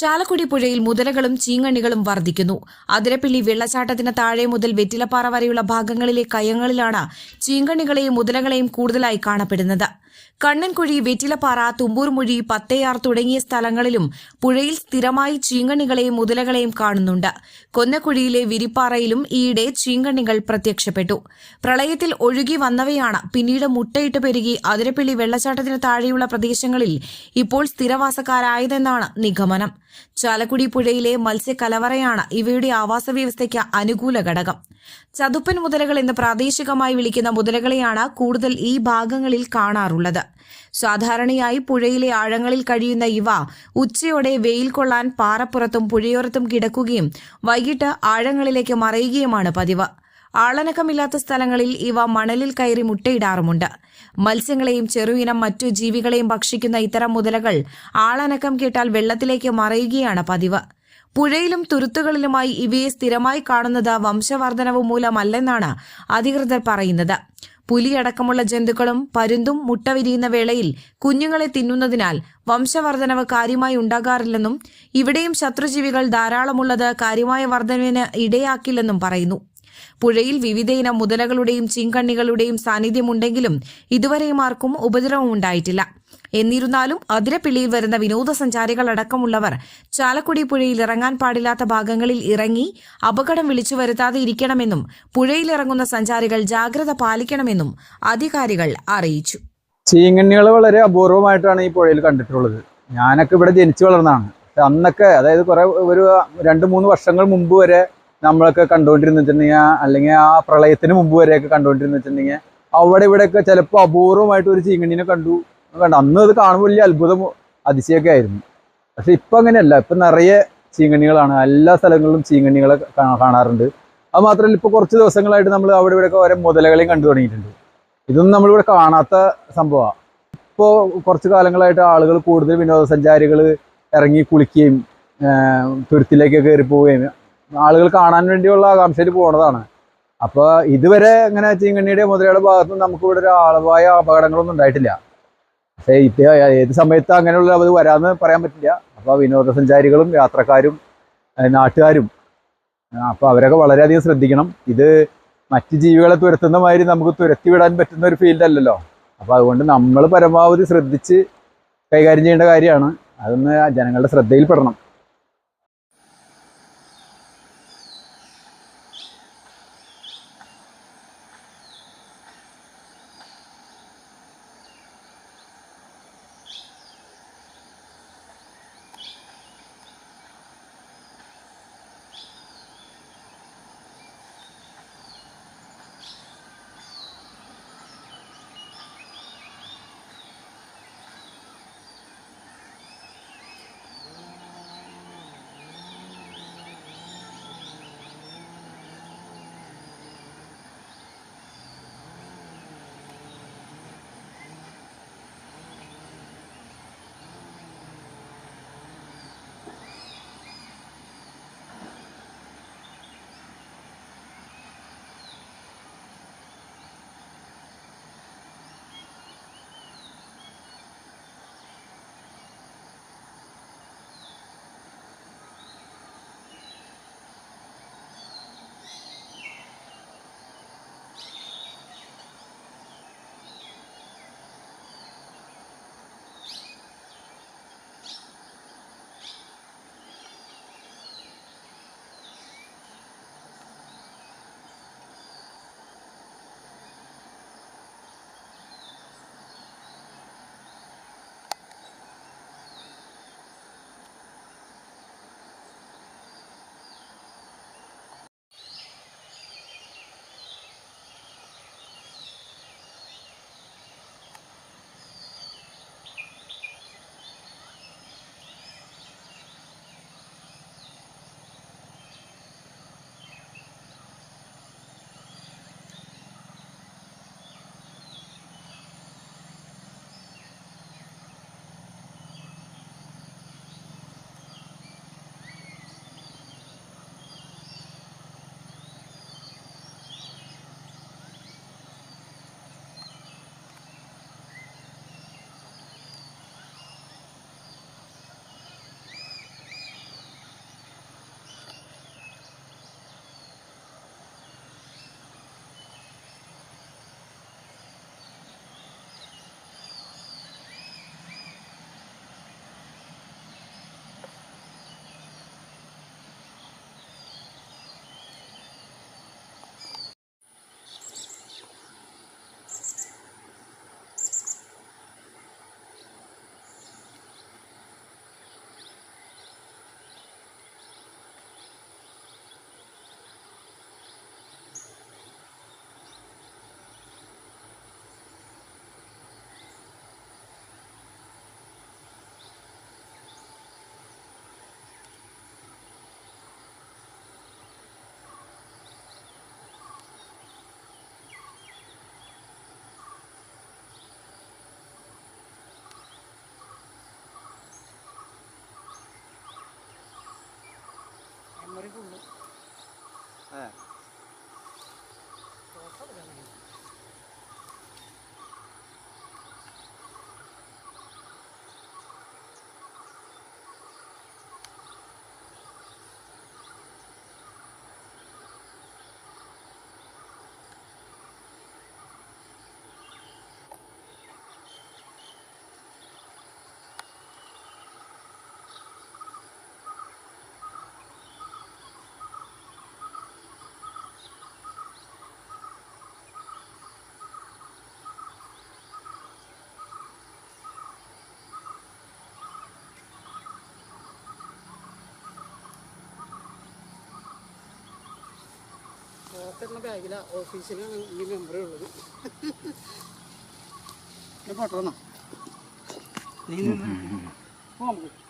ചാലക്കുടി പുഴയിൽ മുതലകളും ചീങ്കണ്ണികളും വർദ്ധിക്കുന്നു. അതിരപ്പിള്ളി വെള്ളച്ചാട്ടത്തിന് താഴെ മുതൽ വെറ്റിലപ്പാറ വരെയുള്ള ഭാഗങ്ങളിലെ കയങ്ങളിലാണ് ചീങ്കണ്ണികളെയും മുതലകളെയും കൂടുതലായി കാണപ്പെടുന്നത്. കണ്ണൻകുഴി വെറ്റിലപ്പാറ തുമ്പൂർമുഴി പത്തയാർ തുടങ്ങിയ സ്ഥലങ്ങളിലും പുഴയിൽ സ്ഥിരമായി ചീങ്കണ്ണികളെയും മുതലകളെയും കാണുന്നുണ്ട്. കൊന്നക്കുഴിയിലെ വിരിപ്പാറയിലും ഈയിടെ ചീങ്കണ്ണികൾ പ്രത്യക്ഷപ്പെട്ടു. പ്രളയത്തിൽ ഒഴുകി വന്നവയാണ് പിന്നീട് മുട്ടയിട്ട് പെരുകി അതിരപ്പിള്ളി വെള്ളച്ചാട്ടത്തിന് താഴെയുള്ള പ്രദേശങ്ങളിൽ ഇപ്പോൾ സ്ഥിരവാസക്കാരായതെന്നാണ് നിഗമനം. ചാലക്കുടി പുഴയിലെ മത്സ്യക്കലവറയാണ് ഇവയുടെ ആവാസ വ്യവസ്ഥയ്ക്ക് അനുകൂല ഘടകം. ചതുപ്പൻ മുതലകൾ എന്ന് പ്രാദേശികമായി വിളിക്കുന്ന മുതലകളെയാണ് കൂടുതൽ ഈ ഭാഗങ്ങളിൽ കാണാറുള്ളത്. സാധാരണയായി പുഴയിലെ ആഴങ്ങളിൽ കഴിയുന്ന ഇവ ഉച്ചയോടെ വെയിൽ കൊള്ളാൻ പാറപ്പുറത്തും പുഴയോരത്തും കിടക്കുകയും വൈകിട്ട് ആഴങ്ങളിലേക്ക് മറയുകയുമാണ് പതിവ്. ആളനക്കമില്ലാത്ത സ്ഥലങ്ങളിൽ ഇവ മണലിൽ കയറി മുട്ടയിടാറുമുണ്ട്. മത്സ്യങ്ങളെയും ചെറുയിനം മറ്റു ജീവികളെയും ഭക്ഷിക്കുന്ന ഇത്തരം മുതലകൾ ആളനക്കം കേട്ടാൽ വെള്ളത്തിലേക്ക് മറയുകയാണ് പതിവ്. പുഴയിലും തുരുത്തുകളിലുമായി ഇവയെ സ്ഥിരമായി കാണുന്നത് വംശവർദ്ധനവ് മൂലമല്ലെന്നാണ് അധികൃതർ പറയുന്നത്. പുലിയടക്കമുള്ള ജന്തുക്കളും പരുന്തും മുട്ട വിരിയുന്ന വേളയിൽ കുഞ്ഞുങ്ങളെ തിന്നുന്നതിനാൽ വംശവർദ്ധനവ് കാര്യമായി ഉണ്ടാകാറില്ലെന്നും ഇവിടെയും ശത്രുജീവികൾ ധാരാളമുള്ളത് കാര്യമായ വർധനവിന് ഇടയാക്കില്ലെന്നും പറയുന്നു. പുഴയിൽ വിവിധയിനം മുതലകളുടെയും ചിങ്കണ്ണികളുടെയും സാന്നിധ്യമുണ്ടെങ്കിലും ഇതുവരെയും ആർക്കും ഉപദ്രവം ഉണ്ടായിട്ടില്ല എന്നിരുന്നാലും അതിരപ്പിള്ളിയിൽ വരുന്ന വിനോദസഞ്ചാരികളടക്കമുള്ളവർ ചാലക്കുടി പുഴയിൽ ഇറങ്ങാൻ പാടില്ലാത്ത ഭാഗങ്ങളിൽ ഇറങ്ങി അപകടം വിളിച്ചു വരുത്താതെ ഇരിക്കണമെന്നും പുഴയിലിറങ്ങുന്ന സഞ്ചാരികൾ ജാഗ്രത പാലിക്കണമെന്നും അധികാരികൾ അറിയിച്ചു. ചീങ്കണ്ണികൾ വളരെ അപൂർവമായിട്ടാണ് ഈ പുഴയിൽ കണ്ടിട്ടുള്ളത്. ഞാനൊക്കെ ഇവിടെ ജനിച്ചു വളർന്നതാണ്. അന്നൊക്കെ അതായത് കുറെ ഒരു രണ്ട് മൂന്ന് വർഷങ്ങൾ മുമ്പ് വരെ നമ്മളൊക്കെ കണ്ടുകൊണ്ടിരുന്നിട്ടുണ്ടെങ്കിൽ അല്ലെങ്കിൽ ആ പ്രളയത്തിന് മുമ്പ് വരെയൊക്കെ കണ്ടുകൊണ്ടിരുന്നിട്ടുണ്ടെങ്കിൽ അവിടെ ഇവിടെയൊക്കെ ചിലപ്പോൾ അപൂർവമായിട്ട് ഒരു ചീങ്കണ്ണിനെ കണ്ടു. കണ്ടു അന്ന് അത് കാണുമ്പോൾ വലിയ അത്ഭുതം അതിശയൊക്കെ ആയിരുന്നു. പക്ഷെ ഇപ്പം അങ്ങനെയല്ല. ഇപ്പം നിറയെ ചീങ്കണ്ണികളാണ് എല്ലാ സ്ഥലങ്ങളിലും ചീങ്കണ്ണികളെ കാണാറുണ്ട്. അത് മാത്രമല്ല ഇപ്പോൾ കുറച്ച് ദിവസങ്ങളായിട്ട് നമ്മൾ അവിടെ ഇവിടെയൊക്കെ ഓരോ മുതലകളെയും കണ്ടു തുടങ്ങിയിട്ടുണ്ട്. ഇതൊന്നും നമ്മളിവിടെ കാണാത്ത സംഭവമാണ് ഇപ്പോൾ കുറച്ച് കാലങ്ങളായിട്ട് ആളുകൾ കൂടുതൽ വിനോദസഞ്ചാരികൾ ഇറങ്ങി കുളിക്കുകയും തുരുത്തിലേക്കൊക്കെ തുരുത്തിലേക്ക് കയറി പോവുകയും ആളുകൾ കാണാൻ വേണ്ടിയുള്ള ആകാംക്ഷയിൽ പോണതാണ്. അപ്പോൾ ഇതുവരെ ഇങ്ങനെ ചീങ്കണ്ണിയുടെ മുതലയുടെ ഭാഗത്തുനിന്ന് നമുക്കിവിടെ ഒരു ആളവായ അപകടങ്ങളൊന്നും ഉണ്ടായിട്ടില്ല. ഏത് സമയത്ത് അങ്ങനെയുള്ള അത് വരാമെന്ന് പറയാൻ പറ്റില്ല. അപ്പോൾ വിനോദസഞ്ചാരികളും യാത്രക്കാരും നാട്ടുകാരും അപ്പോൾ അവരൊക്കെ വളരെയധികം ശ്രദ്ധിക്കണം. ഇത് മറ്റ് ജീവികളെ തുരത്തുന്ന മാതിരി നമുക്ക് തുരത്തി വിടാൻ പറ്റുന്ന ഒരു ഫീൽഡ് അല്ലല്ലോ. അപ്പോൾ അതുകൊണ്ട് നമ്മൾ പരമാവധി ശ്രദ്ധിച്ച് കൈകാര്യം ചെയ്യേണ്ട കാര്യമാണ്. അതൊന്ന് ജനങ്ങളുടെ ശ്രദ്ധയിൽപ്പെടണം. പുറത്തുള്ള ബാഗില ഓഫീസിലാണ് ഈ മെമ്പർ ഉള്ളത്. ഞാൻ നീ നിന്ന് നമുക്ക്